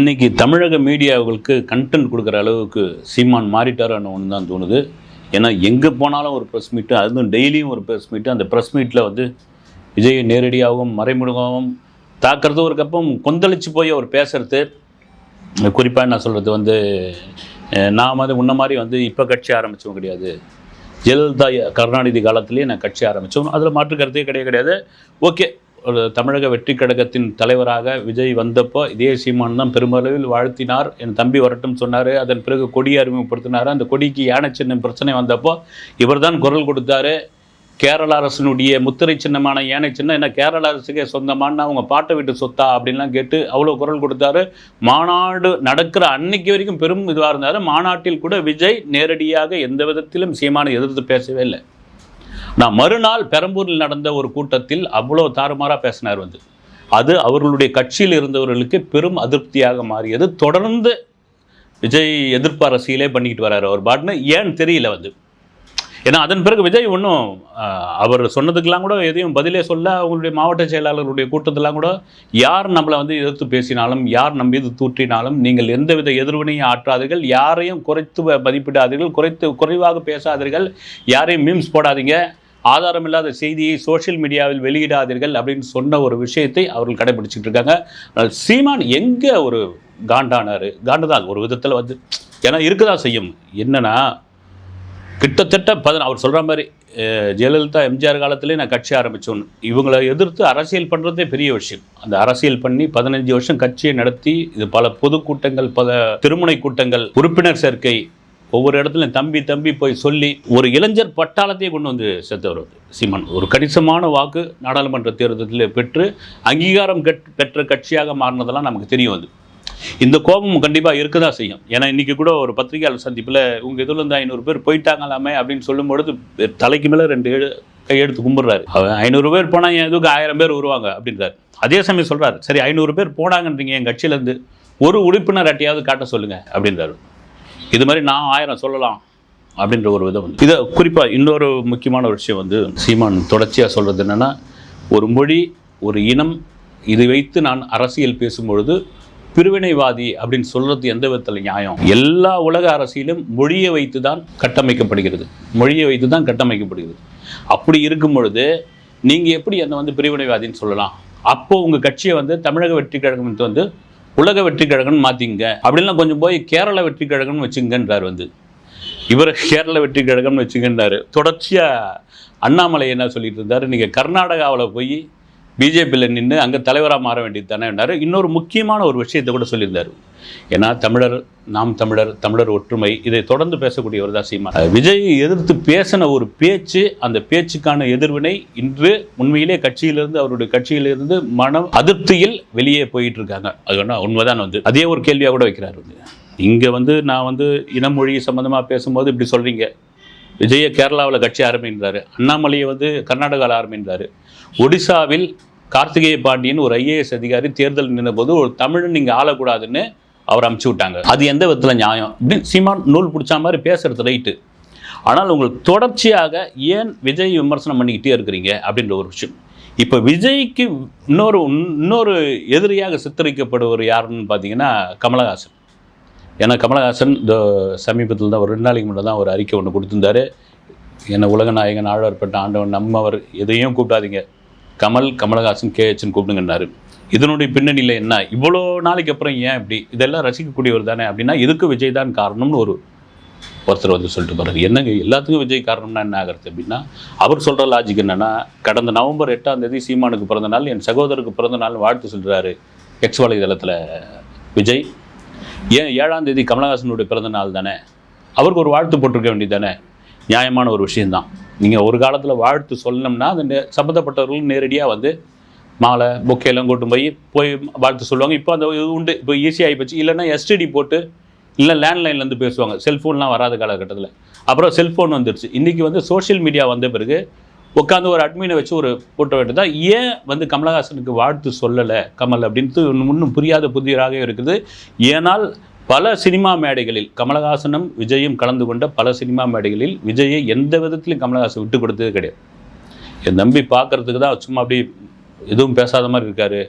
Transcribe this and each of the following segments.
இன்னைக்கு தமிழக மீடியாவுகளுக்கு கண்டென்ட் கொடுக்குற அளவுக்கு சீமான் மாறிட்டாரான்னு ஒன்று தான் தோணுது. ஏன்னா எங்கே போனாலும் ஒரு ப்ரெஸ் மீட்டு அதுவும் டெய்லியும் ஒரு ப்ரெஸ் மீட்டு அந்த ப்ரெஸ் மீட்டில் வந்து விஜயை நேரடியாகவும் மறைமுகமாகவும் தாக்கிறது ஒரு கப்பம் கொந்தளிச்சு போய் அவர் பேசுறது. குறிப்பாக என்ன சொல்கிறது வந்து நான் வந்து முன்ன மாதிரி வந்து இப்போ கட்சி ஆரம்பித்தவங்க கிடையாது. ஜெயலலிதா கருணாநிதி காலத்திலேயே நான் கட்சி ஆரம்பித்தோம் அதில் மாற்று கருத்தே கிடையாது கிடையாது. ஓகே ஒரு தமிழக வெற்றி கழகத்தின் தலைவராக விஜய் வந்தப்போ இதே சீமான் தான் பெருமளவில் வாழ்த்தினார். என் தம்பி வரட்டும் சொன்னார். அதன் பிறகு கொடியை அறிமுகப்படுத்தினார். அந்த கொடிக்கு யானை சின்னம் பிரச்சனை வந்தப்போ இவர்தான் குரல் கொடுத்தாரு. கேரள அரசினுடைய முத்திரை சின்னமான யானை சின்னம் என்ன கேரள அரசுக்கே சொந்தமான அவங்க பாட்டை வீட்டு சொத்தா அப்படின்லாம் கேட்டு அவ்வளோ குரல் கொடுத்தாரு. மாநாடு நடக்கிற அன்னைக்கு வரைக்கும் பெரும் இதுவாக இருந்தார். மாநாட்டில் கூட விஜய் நேரடியாக எந்த விதத்திலும் சீமானை எதிர்த்து பேசவே இல்லை. நான் மறுநாள் பெரம்பூரில் நடந்த ஒரு கூட்டத்தில் அவ்வளோ தாறுமாறாக பேசினார் வந்து. அது அவர்களுடைய கட்சியில் இருந்தவர்களுக்கு பெரும் அதிருப்தியாக மாறியது. தொடர்ந்து விஜய் எதிர்ப்பு அரசியலே பண்ணிக்கிட்டு வராரு அவர் பாட்டுன்னு ஏன்னு தெரியல வந்து. ஏன்னா அதன் பிறகு விஜய் ஒன்றும் அவர் சொன்னதுக்கெல்லாம் கூட எதையும் பதிலே சொல்ல அவங்களுடைய மாவட்ட செயலாளர்களுடைய கூட்டத்தெல்லாம் கூட யார் நம்மளை வந்து எதிர்த்து பேசினாலும் யார் நம் மீது தூற்றினாலும் நீங்கள் எந்தவித எதிர்வினையும் ஆற்றாதீர்கள் யாரையும் குறைத்து மதிப்பிடாதீர்கள் குறைத்து குறைவாக பேசாதீர்கள் யாரையும் மீம்ஸ் போடாதீங்க ஆதாரமில்லாத செய்தியை சோஷியல் மீடியாவில் வெளியிடாதீர்கள் அப்படின்னு சொன்ன ஒரு விஷயத்தை அவர்கள் கடைபிடிச்சிட்டு இருக்காங்க. சீமான் எங்கே ஒரு காண்டானார்? காண்டு தான் ஒரு விதத்தில் வந்து ஏன்னா இருக்குதா செய்யும். என்னென்னா கிட்டத்தட்ட பதின அவர் சொல்கிற மாதிரி ஜெயலலிதா எம்ஜிஆர் காலத்திலே நான் கட்சி ஆரம்பித்தோன்னு இவங்களை எதிர்த்து அரசியல் பண்ணுறதே பெரிய விஷயம். அந்த அரசியல் பண்ணி பதினஞ்சு வருஷம் கட்சியை நடத்தி இது பல பொதுக்கூட்டங்கள் பல திருமுனை கூட்டங்கள் உறுப்பினர் சேர்க்கை ஒவ்வொரு இடத்துலையும் தம்பி தம்பி போய் சொல்லி ஒரு இளைஞர் பட்டாளத்தையே கொண்டு வந்து சேர்த்தவர் வந்து சீமான். ஒரு கணிசமான வாக்கு நாடாளுமன்ற தேர்தலில் பெற்று அங்கீகாரம் கெட் பெற்ற கட்சியாக மாறினதெல்லாம் நமக்கு தெரியும் அது. இந்த கோபம் கண்டிப்பாக இருக்க தான் செய்யும். ஏன்னா இன்றைக்கி கூட ஒரு பத்திரிகையாளர் சந்திப்பில் உங்கள் இதில் இருந்து ஐநூறு பேர் போயிட்டாங்களாமே அப்படின்னு சொல்லும்பொழுது தலைக்கு மேலே ரெண்டு கையெடுத்து கும்பிட்றாரு. ஐநூறு பேர் போனால் என் எதுக்கு ஆயிரம் பேர் வருவாங்க அப்படின்றாரு. அதே சமயம் சொல்கிறாரு சரி ஐநூறு பேர் போனாங்கன்றீங்க என் கட்சியிலேருந்து ஒரு உறுப்பினர் அட்டையாவது காட்ட சொல்லுங்கள் அப்படின்றாரு. இது மாதிரி நான் ஆயிரம் சொல்லலாம் அப்படின்ற ஒரு விதம் வந்து. இதை குறிப்பாக இன்னொரு முக்கியமான ஒரு விஷயம் வந்து சீமான் தொடர்ச்சியாக சொல்கிறது என்னென்னா ஒரு மொழி ஒரு இனம் இதை வைத்து நான் அரசியல் பேசும்பொழுது பிரிவினைவாதி அப்படின்னு சொல்கிறது எந்த விதத்தில் நியாயம்? எல்லா உலக அரசியலும் மொழியை வைத்து தான் கட்டமைக்கப்படுகிறது. மொழியை வைத்து தான் கட்டமைக்கப்படுகிறது. அப்படி இருக்கும் பொழுது நீங்கள் எப்படி என்னை வந்து பிரிவினைவாதின்னு சொல்லலாம்? அப்போது உங்கள் கட்சியை வந்து தமிழக வெற்றி கழகம் வந்து உலக வெற்றி கழகம்னு மாற்றிங்க அப்படிலாம் கொஞ்சம் போய் கேரள வெற்றி கழகம்னு வச்சுங்கன்றார் வந்து. இவர் கேரள வெற்றி கழகம்னு வச்சுக்கின்றாரு தொடர்ச்சியாக அண்ணாமலை என்ன சொல்லிட்டு இருந்தார் நீங்கள் கர்நாடகாவில் போய் பிஜேபியில் நின்று அங்கே தலைவராக மாற வேண்டியது தானே இன்னொரு முக்கியமான ஒரு விஷயத்தை கூட சொல்லியிருந்தார். ஏன்னா தமிழர் நாம் தமிழர் தமிழர் ஒற்றுமை இதை தொடர்ந்து பேசக்கூடியவர் தான் சீமா விஜயை எதிர்த்து பேசின ஒரு பேச்சு அந்த பேச்சுக்கான எதிர்வினை இன்று உண்மையிலே கட்சியிலிருந்து அவருடைய கட்சியிலிருந்து மனம் அதிருப்தியில் வெளியே போயிட்டு இருக்காங்க அது வேணா உண்மைதான் வந்து. அதே ஒரு கேள்வியாக கூட வைக்கிறார் வந்து. இங்கே வந்து நான் வந்து இனமொழி சம்மந்தமாக பேசும்போது இப்படி சொல்கிறீங்க விஜய கேரளாவில் கட்சி ஆரம்பின்றாரு அண்ணாமலையை வந்து கர்நாடகாவில் ஆரம்பின்றாரு ஒடிசாவில் கார்த்திகேய பாண்டியன் ஒரு ஐஏஎஸ் அதிகாரி தேர்தல் நின்றபோது ஒரு தமிழன் நீங்கள் ஆளக்கூடாதுன்னு அவர் அமுச்சு விட்டாங்க. அது எந்த விதத்தில் நியாயம்? அப்படின்னு சீமான் நூல் பிடிச்ச மாதிரி பேசுறது ரைட்டு ஆனால் உங்களுக்கு தொடர்ச்சியாக ஏன் விஜய் விமர்சனம் பண்ணிக்கிட்டே இருக்கிறீங்க அப்படின்ற ஒரு விஷயம். இப்போ விஜய்க்கு இன்னொரு இன்னொரு எதிரியாக சித்தரிக்கப்படுவர் யாருன்னு பார்த்தீங்கன்னா கமலஹாசன். ஏன்னா கமலஹாசன் இந்த சமீபத்தில் தான் ஒரு ரெண்டு நாளைக்கு முன்னே தான் ஒரு அறிக்கை ஒன்று கொடுத்துருந்தாரு. என்னை உலக நாயகன் ஆழ்வார்பட்ட ஆண்டவன் நம்மவர் எதையும் கூப்பிடாதீங்க. கமல் கமலஹாசன் கேஹெச்னு கூப்பிடுங்கன்னாரு. இதனுடைய பின்னணியில் என்ன? இவ்வளோ நாளைக்கு அப்புறம் ஏன் இப்படி? இதெல்லாம் ரசிக்கக்கூடியவர் தானே அப்படின்னா இதுக்கு விஜய் தான் காரணம்னு ஒரு ஒருத்தர் வந்து சொல்லிட்டு போறாரு. என்னங்க எல்லாத்துக்கும் விஜய் காரணம்னா என்ன ஆகிறது அப்படின்னா அவர் சொல்கிற லாஜிக் என்னென்னா கடந்த நவம்பர் எட்டாம் தேதி சீமானுக்கு பிறந்த நாள் என் சகோதரருக்கு பிறந்த நாள் வாழ்த்து சொல்கிறாரு எக்ஸ் வலைதளத்தில் விஜய். ஏன் ஏழாம் தேதி கமலஹாசனுடைய பிறந்த நாள் தானே? அவருக்கு ஒரு வாழ்த்து போட்டிருக்க வேண்டியது தானே? நியாயமான ஒரு விஷயந்தான் நீங்கள் ஒரு காலத்தில் வாழ்த்து சொல்லணும்னா அது நே- சம்மந்தப்பட்டவர்கள் நேரடியாக வந்து மாலை பொக்கையெல்லாம் கூட்டு போய் போய் வாழ்த்து சொல்லுவாங்க. இப்போ அந்த இது உண்டு. இப்போ ஈஸியாகி போச்சு. இல்லைன்னா எஸ்டிடி போட்டு இல்லை லேண்ட்லைன்லேருந்து பேசுவாங்க. செல்ஃபோன்லாம் வராத காலகட்டத்தில். அப்புறம் செல்ஃபோன் வந்துருச்சு. இன்றைக்கி வந்து சோஷியல் மீடியா வந்த பிறகு உட்காந்து ஒரு அட்மினை வச்சு ஒரு போட்டோ வேண்டியதா ஏன் வந்து கமலஹாசனுக்கு வாழ்த்து சொல்லலை கமல் அப்படின்ட்டு இன்னும் புரியாத புதிராக இருக்குது. ஏனால் பல சினிமா மேடைகளில் கமலஹாசனும் விஜயும் கலந்து கொண்ட பல சினிமா மேடைகளில் விஜயை எந்த விதத்திலையும் கமலஹாசன் விட்டு கொடுத்தது கிடையாது. என் தம்பி பார்க்கறதுக்கு தான் சும்மா அப்படி எதுவும் பேசாத மாதிரி இருக்கார்.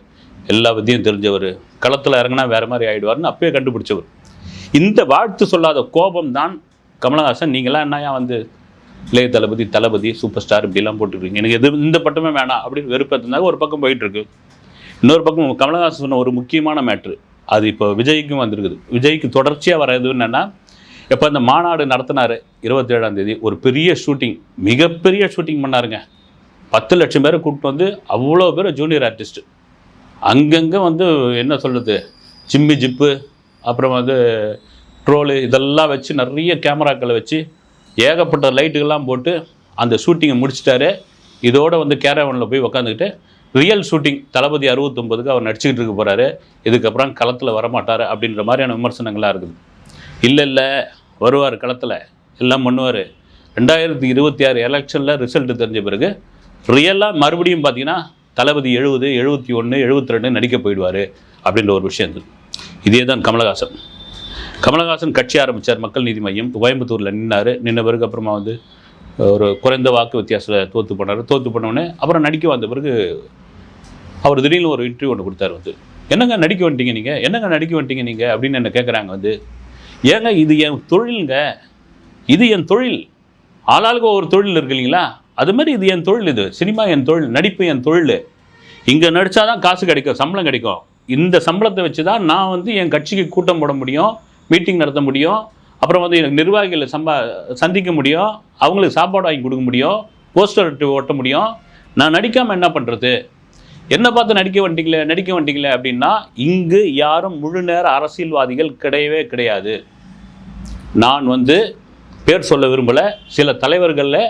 எல்லா வித்தையும் தெரிஞ்சவர். களத்தில் இறங்கினா வேறு மாதிரி ஆகிடுவார்னு அப்பயே கண்டுபிடிச்சவர். இந்த வாழ்த்து சொல்லாத கோபம் தான் கமலஹாசன். நீங்களாம் என்னையா வந்து இளைய தளபதி தளபதி சூப்பர் ஸ்டார் இப்படிலாம் போட்டுருக்கீங்க எனக்கு எது இந்த பட்டமே வேணாம் அப்படின்னு வெறுப்பத்தினாக ஒரு பக்கம் போயிட்டுருக்கு. இன்னொரு பக்கம் கமலஹாசன் சொன்ன ஒரு முக்கியமான மேட்ரு அது இப்போ விஜய்க்கும் வந்திருக்குது. விஜய்க்கு தொடர்ச்சியாக வர எது என்னென்னா எப்போ இந்த மாநாடு நடத்தினாரு இருபத்தேழாம் தேதி ஒரு பெரிய ஷூட்டிங் மிகப்பெரிய ஷூட்டிங் பண்ணாருங்க. பத்து லட்சம் பேரை கூப்பிட்டு வந்து அவ்வளோ பேர் ஜூனியர் ஆர்டிஸ்ட்டு அங்கங்கே வந்து என்ன சொல்கிறது ஜிம்மி ஜிப்பு அப்புறம் வந்து ட்ரோலு இதெல்லாம் வச்சு நிறைய கேமராக்களை வச்சு ஏகப்பட்ட லைட்டுகள்லாம் போட்டு அந்த ஷூட்டிங்கை முடிச்சிட்டாரு. இதோடு வந்து கேரவனில் போய் உக்காந்துக்கிட்டு ரியல் ஷூட்டிங் தளபதி அறுபத்தொம்பதுக்கு அவர் நடிச்சுக்கிட்டு இருக்க போகிறாரு இதுக்கப்புறம் களத்தில் வரமாட்டார் அப்படின்ற மாதிரியான விமர்சனங்களாக இருக்குது. இல்லை இல்லை வருவார் களத்தில். எல்லாம் பண்ணுவார். ரெண்டாயிரத்தி இருபத்தி ஆறு எலெக்ஷனில் ரிசல்ட்டு தெரிஞ்ச பிறகு ரியலாக மறுபடியும் பார்த்தீங்கன்னா தளபதி எழுபது எழுபத்தி ஒன்று எழுபத்தி ரெண்டு நடிக்க போயிடுவார் அப்படின்ற ஒரு விஷயம் இருந்தது. இதே தான் கமலஹாசன். கமலஹாசன் கட்சி ஆரம்பித்தார் மக்கள் நீதி மையம். கோயம்புத்தூரில் நின்னார். நின்ன பிறகு அப்புறமா வந்து ஒரு குறைந்த வாக்கு வித்தியாசத்தில் தோற்று போனார். தோற்று போனோடனே அப்புறம் நடிக்க வந்த பிறகு அவர் திடீர்னு ஒரு இன்டர்வியூ ஒன்று கொடுத்தாரு வந்து. என்னங்க நடிக்க வந்துட்டீங்க நீங்கள் என்னங்க நடிக்க வந்துட்டீங்க நீங்கள் அப்படின்னு என்ன கேட்குறாங்க வந்து. ஏங்க இது என் தொழிலுங்க. இது என் தொழில். ஆளாளுக்கு ஒரு தொழில் இருக்கு இல்லைங்களா? அது மாதிரி இது என் தொழில் இது. சினிமா என் தொழில் நடிப்பு என் தொழில். இங்கே நடித்தாதான் காசு கிடைக்கும் சம்பளம் கிடைக்கும். இந்த சம்பளத்தை வச்சு தான் நான் வந்து என் கட்சிக்கு கூட்டம் போட முடியும் மீட்டிங் நடத்த முடியும் அப்புறம் வந்து எனக்கு நிர்வாகிகளை சம்பா சந்திக்க முடியும் அவங்களுக்கு சாப்பாடு வாங்கி கொடுக்க முடியும் போஸ்டர் ஓட்ட முடியும். நான் நடிக்காமல் என்ன பண்ணுறது என்ன பார்த்து நடிக்க வந்துட்டீங்களே நடிக்க வந்துட்டீங்களே அப்படின்னா இங்கு யாரும் முழு நேர அரசியல்வாதிகள் கிடையவே கிடையாது. நான் வந்து பேர் சொல்ல விரும்பலை சில தலைவர்களில்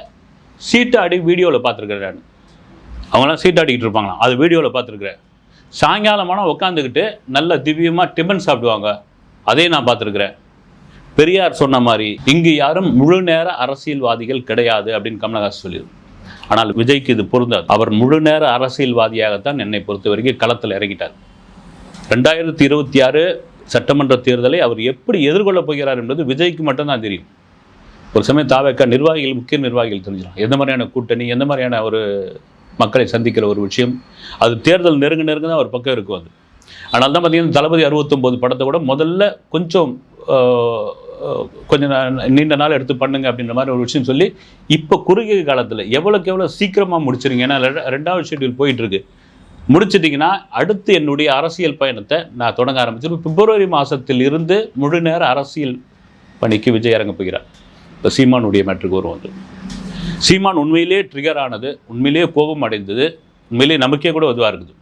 சீட்டாடி வீடியோவில் பார்த்துருக்குறேன் நான். அவங்களாம் சீட்டாடிக்கிட்டு இருப்பாங்களாம். அது வீடியோவில் பார்த்துருக்குறேன். சாயங்காலமான உட்காந்துக்கிட்டு நல்ல திவ்யமாக டிபன் சாப்பிடுவாங்க. அதையும் நான் பார்த்துருக்குறேன். பெரியார் சொன்ன மாதிரி இங்கு யாரும் முழு நேர அரசியல்வாதிகள் கிடையாது அப்படின்னு கமலஹாசன் சொல்லியிருக்கு ஆனால் விஜய்க்கு இது பொருந்தாது. அவர் முழு நேர அரசியல்வாதியாகத்தான் என்னை பொறுத்த வரைக்கும் களத்தில் இறங்கிட்டார். ரெண்டாயிரத்தி இருபத்தி ஆறு சட்டமன்ற தேர்தலை அவர் எப்படி எதிர்கொள்ளப் போகிறார் என்பது விஜய்க்கு மட்டும்தான் தெரியும். ஒரு சமயம் தாவேக்கா நிர்வாகிகள் முக்கிய நிர்வாகிகள் தெரிஞ்சிடும் எந்த மாதிரியான கூட்டணி எந்த மாதிரியான ஒரு மக்களை சந்திக்கிற ஒரு விஷயம் அது தேர்தல் நெருங்க நெருங்க தான் ஒரு பக்கம் இருக்கும் அது. ஆனால் தான் பார்த்தீங்கன்னா தளபதி அறுபத்தொம்போது படத்தை கூட முதல்ல கொஞ்சம் கொஞ்சம் நீண்ட நாள் எடுத்து பண்ணுங்க அப்படின்ற மாதிரி ஒரு விஷயம் சொல்லி இப்போ குறுகிய காலத்தில் எவ்வளோக்கு எவ்வளோ சீக்கிரமாக முடிச்சிருங்க? ஏன்னா ரெண்டாவது ஷெட்யூல் போயிட்டுருக்கு. முடிச்சிட்டிங்கன்னா அடுத்து என்னுடைய அரசியல் பயணத்தை நான் தொடங்க ஆரம்பிச்சிருப்பேன் பிப்ரவரி மாதத்தில் இருந்து முழு நேர அரசியல் பணிக்கு விஜய் இறங்க போகிறார். இப்போ சீமானுடைய மேட்ருக்கு வரும் வந்து சீமான் உண்மையிலே ட்ரிகர் ஆனது உண்மையிலேயே கோபம் அடைந்தது உண்மையிலே நமக்கே கூட இதுவாக இருக்குது.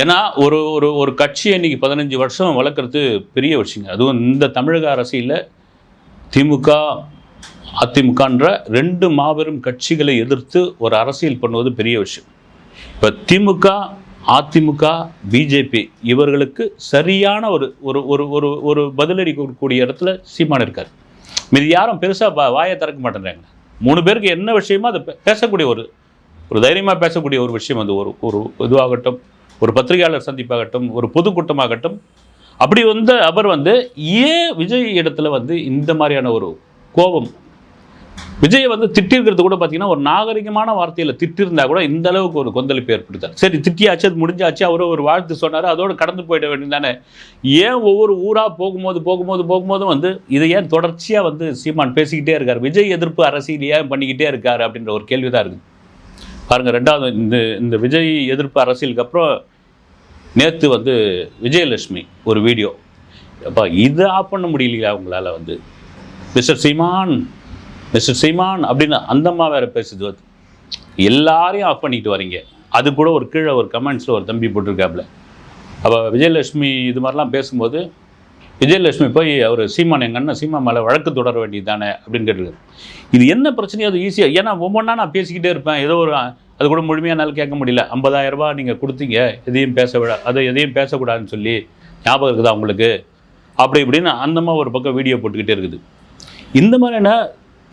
ஏன்னா ஒரு ஒரு ஒரு கட்சியை இன்னைக்கு பதினஞ்சு வருஷம் வளர்க்குறது பெரிய விஷயங்க. அதுவும் இந்த தமிழக அரசியலில் திமுக அதிமுகன்ற ரெண்டு மாபெரும் கட்சிகளை எதிர்த்து ஒரு அரசியல் பண்ணுவது பெரிய விஷயம். இப்போ திமுக அதிமுக பிஜேபி இவர்களுக்கு சரியான ஒரு ஒரு ஒரு ஒரு ஒரு பதிலடி கொடுக்கக்கூடிய இடத்துல சீமான் இருக்கார். மீது யாரும் பெருசாக வாயை திறக்க மாட்டேங்கிறாங்க மூணு பேருக்கு என்ன விஷயமோ அதை பேசக்கூடிய ஒரு ஒரு தைரியமாக பேசக்கூடிய ஒரு விஷயம் அது. ஒரு ஒரு இதுவாகட்டும் ஒரு பத்திரிகையாளர் சந்திப்பாகட்டும் ஒரு பொதுக்கூட்டமாகட்டும். அப்படி வந்து அவர் வந்து ஏன் விஜய் இடத்துல வந்து இந்த மாதிரியான ஒரு கோபம் விஜய் வந்து திட்டிருக்கிறது கூட பார்த்தீங்கன்னா ஒரு நாகரிகமான வார்த்தையில் திட்டிருந்தா கூட இந்த அளவுக்கு ஒரு கொந்தளிப்பு ஏற்படுத்தார். சரி திட்டியாச்சு அது முடிஞ்சாச்சு அவர் ஒரு வாழ்த்து சொன்னார் அதோடு கடந்து போயிட வேண்டியதானே ஏன் ஒவ்வொரு ஊராக போகும்போது போகும்போது போகும்போதும் வந்து இதை ஏன் தொடர்ச்சியாக வந்து சீமான் பேசிக்கிட்டே இருக்கார்? விஜய் எதிர்ப்பு அரசியல் ஏன் பண்ணிக்கிட்டே இருக்கார் அப்படின்ற ஒரு கேள்வி தான் இருக்குது. பாருங்க ரெண்டாவது இந்த இந்த விஜய் எதிர்ப்பு அரசியலுக்கு அப்புறம் நேற்று வந்து விஜயலட்சுமி ஒரு வீடியோ. அப்போ இதை ஆஃப் பண்ண முடியலையா அவங்களால வந்து? மிஸ்டர் சீமான் மிஸ்டர் சீமான் அப்படின்னு அந்தம்மா வேற பேசுது. எல்லாரையும் ஆஃப் பண்ணிட்டு வரீங்க. அது கூட ஒரு கீழே ஒரு கமெண்ட்ஸில் ஒரு தம்பி போட்டிருக்காப்புல. அப்போ விஜயலட்சுமி இது மாதிரிலாம் பேசும்போது விஜயலட்சுமி போய் அவர் சீமான் எங்கள் அண்ணன் சீமா மேலே வழக்கு தொடர வேண்டியது தானே அப்படின்னு கேட்டிருக்காரு. இது என்ன பிரச்சனையோ அது ஈஸியாக ஏன்னா ஒவ்வொன்றா நான் பேசிக்கிட்டே இருப்பேன். ஏதோ ஒரு அது கூட முழுமையாக என்னால் கேட்க முடியல. 50000 ரூபாய் நீங்கள் கொடுத்தீங்க எதையும் பேச விட அதை எதையும் பேசக்கூடாதுன்னு சொல்லி ஞாபகம் இருக்குதா உங்களுக்கு? அப்படி இப்படின்னு அந்தமாக ஒரு பக்கம் வீடியோ போட்டுக்கிட்டே இருக்குது. இந்த மாதிரியான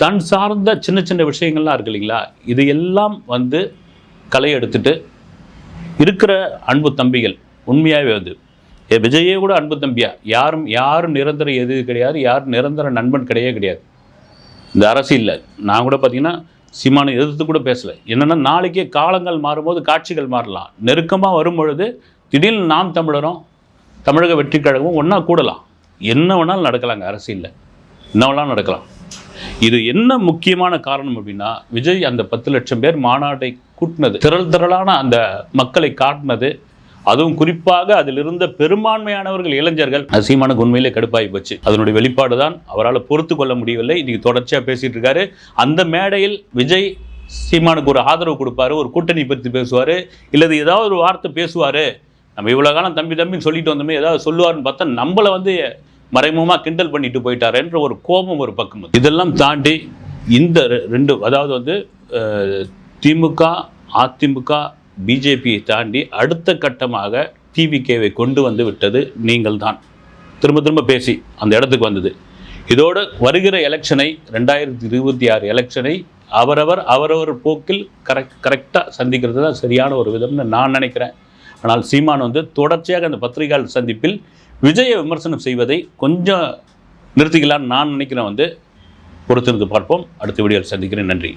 தன் சார்ந்த சின்ன சின்ன விஷயங்கள்லாம் இருக்கு இல்லைங்களா? இது எல்லாம் வந்து களை எடுத்துட்டு இருக்கிற அன்பு தம்பிகள் உண்மையாகவே வந்து ஏ விஜயே கூட அன்பு தம்பியா? யாரும் யாரும் நிரந்தர எது கிடையாது யாரும் நிரந்தர நண்பன் கிடையவே கிடையாது. இந்த அரசியலில் நான் கூட பார்த்தீங்கன்னா சீமானை எதிர்த்து கூட பேசலை. என்னென்னா நாளைக்கே காலங்கள் மாறும்போது காட்சிகள் மாறலாம். நெருக்கமாக வரும் பொழுது திடீர்னு நாம் தமிழரும் தமிழக வெற்றி கழகமும் ஒன்றா கூடலாம். என்ன வேணாலும் நடக்கலாங்க அரசியலில். என்ன வேணாலும் நடக்கலாம். இது என்ன முக்கியமான காரணம் அப்படின்னா விஜய் அந்த பத்து லட்சம் பேர் மாநாட்டை கூட்டினது. திரள் திரளான அந்த மக்களை காட்டினது. அதுவும் குறிப்பாக அதில் இருந்த பெரும்பான்மையானவர்கள் இளைஞர்கள். அது சீமானுக்கு உண்மையிலே கடுப்பாகி போச்சு. அதனுடைய வெளிப்பாடு தான் அவரால் பொறுத்து கொள்ள முடியவில்லை. இன்னைக்கு தொடர்ச்சியாக பேசிட்டு இருக்காரு. அந்த மேடையில் விஜய் சீமானுக்கு ஒரு ஆதரவு கொடுப்பாரு ஒரு கூட்டணி பற்றி பேசுவார் இல்லது ஏதாவது ஒரு வார்த்தை பேசுவார். நம்ம இவ்வளோ காலம் தம்பி தம்பின்னு சொல்லிட்டு வந்தோமே ஏதாவது சொல்லுவார்னு பார்த்தா நம்மளை வந்து மறைமுகமாக கிண்டல் பண்ணிட்டு போயிட்டாருன்ற ஒரு கோபம் ஒரு பக்கம் இதெல்லாம் தாண்டி இந்த ரெ- ரெண்டு அதாவது வந்து திமுக அதிமுக பிஜேபியை தாண்டி அடுத்த கட்டமாக டிவிகேவை கொண்டு வந்து விட்டது நீங்கள் தான். திரும்ப திரும்ப பேசி அந்த இடத்துக்கு வந்தது. இதோடு வருகிற எலெக்ஷனை ரெண்டாயிரத்தி இருபத்தி ஆறு எலெக்ஷனை அவரவர் அவரவர் போக்கில் கரெக்ட் கரெக்டாக சந்திக்கிறது தான் சரியான ஒரு விதம்னு நான் நினைக்கிறேன். ஆனால் சீமான் வந்து தொடர்ச்சியாக அந்த பத்திரிகையாளர் சந்திப்பில் விஜயை விமர்சனம் செய்வதை கொஞ்சம் நிறுத்திக்கலாம்னு நான் நினைக்கிறேன் வந்து பொறுத்திருந்து பார்ப்போம். அடுத்த வீடியோவில் சந்திக்கிறேன். நன்றி.